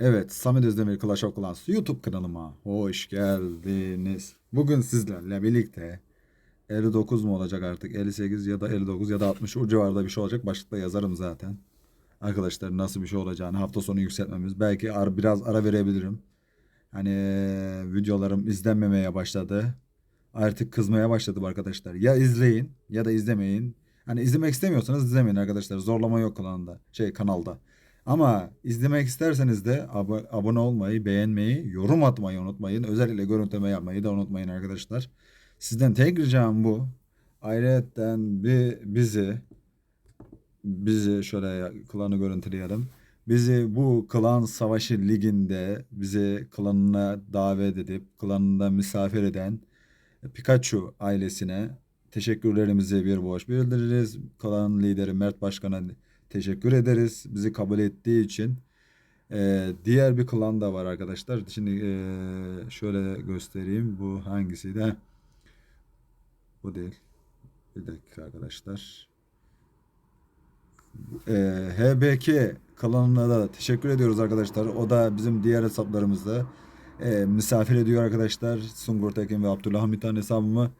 Evet, Samet Özdemir Clash of Clans YouTube kanalıma hoş geldiniz. Bugün sizlerle birlikte 59 mu olacak artık 58 ya da 59 ya da 60 o civarda bir şey olacak. Başlıkta yazarım zaten. Arkadaşlar nasıl bir şey olacağını hafta sonu yükseltmemiz. Belki ar biraz ara verebilirim. Hani videolarım izlenmemeye başladı. Artık kızmaya başladım arkadaşlar. Ya izleyin ya da izlemeyin. Hani izlemek istemiyorsanız izlemeyin arkadaşlar. Zorlama yok kanalda. Şey kanalda. Ama izlemek isterseniz de ab- abone olmayı, beğenmeyi, yorum atmayı unutmayın. Özellikle görüntüleme yapmayı da unutmayın arkadaşlar. Sizden tek ricam bu. Ayrıca bir bizi bizi şöyle klanı görüntüleyelim. Bizi bu klan savaşı liginde bizi klanına davet edip klanında misafir eden Pikachu ailesine teşekkürlerimizi bir borç bildiririz. Klan lideri Mert Başkan'a teşekkür ederiz bizi kabul ettiği için. Ee, diğer bir klan da var arkadaşlar. Şimdi ee, şöyle göstereyim. Bu hangisiydi? Heh. Bu değil. Bir dakika arkadaşlar. Ee, HBK klanına da teşekkür ediyoruz arkadaşlar. O da bizim diğer hesaplarımızda ee, misafir ediyor arkadaşlar. Sungur Tekin ve Abdülhamit Han hesabımı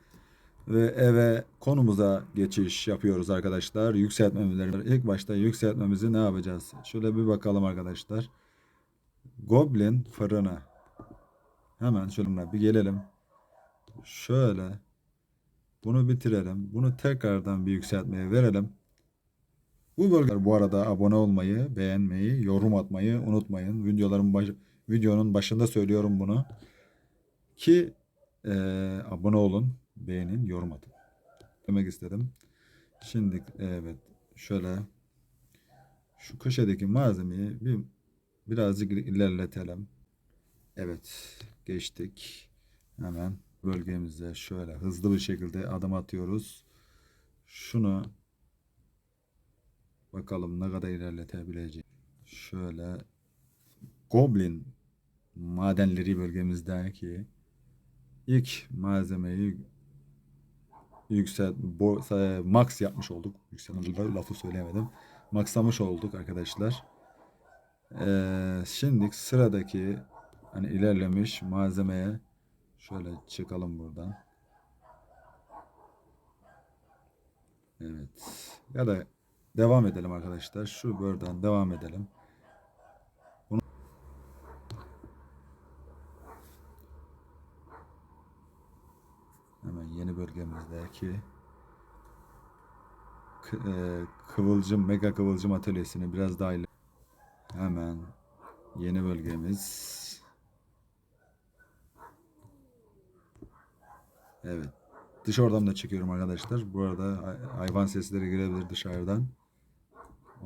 ve eve konumuza geçiş yapıyoruz arkadaşlar. Yükseltmemiz ilk başta yükseltmemizi ne yapacağız? Şöyle bir bakalım arkadaşlar. Goblin fırını. Hemen şöyle bir gelelim. Şöyle bunu bitirelim. Bunu tekrardan bir yükseltmeye verelim. Bu bölgeler bu arada abone olmayı, beğenmeyi, yorum atmayı unutmayın. Videoların baş, videonun başında söylüyorum bunu. Ki eee, abone olun, beğenin, yorum atın. Demek istedim. Şimdi evet şöyle şu köşedeki malzemeyi bir birazcık ilerletelim. Evet geçtik. Hemen bölgemize şöyle hızlı bir şekilde adım atıyoruz. Şunu bakalım ne kadar ilerletebileceğim. Şöyle Goblin madenleri bölgemizdeki ilk malzemeyi yükselt bo, e, max yapmış olduk. Yükselme lafı söyleyemedim. Maxlamış olduk arkadaşlar. Ee, şimdi sıradaki hani ilerlemiş malzemeye şöyle çıkalım buradan. Evet. Ya da devam edelim arkadaşlar. Şu buradan devam edelim. Bunu Hemen yeni bölgemizdeki e, kıvılcım, mega kıvılcım atölyesini biraz daha ileri. Hemen yeni bölgemiz. Evet. Dış oradan da çekiyorum arkadaşlar. Bu arada hay- hayvan sesleri girebilir dışarıdan.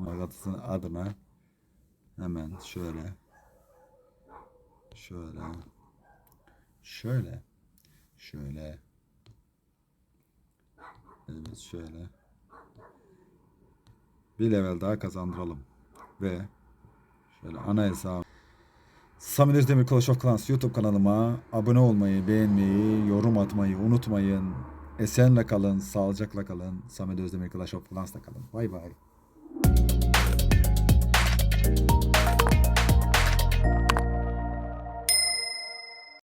Arkadaşın adına hemen şöyle şöyle şöyle şöyle Evet şöyle bir level daha kazandıralım ve şöyle ana hesabı Samir Özdemir Clash of Clans YouTube kanalıma abone olmayı, beğenmeyi, yorum atmayı unutmayın. Esenle kalın, sağlıcakla kalın. Samet Özdemir Clash of Clans'ta kalın. Bay bay.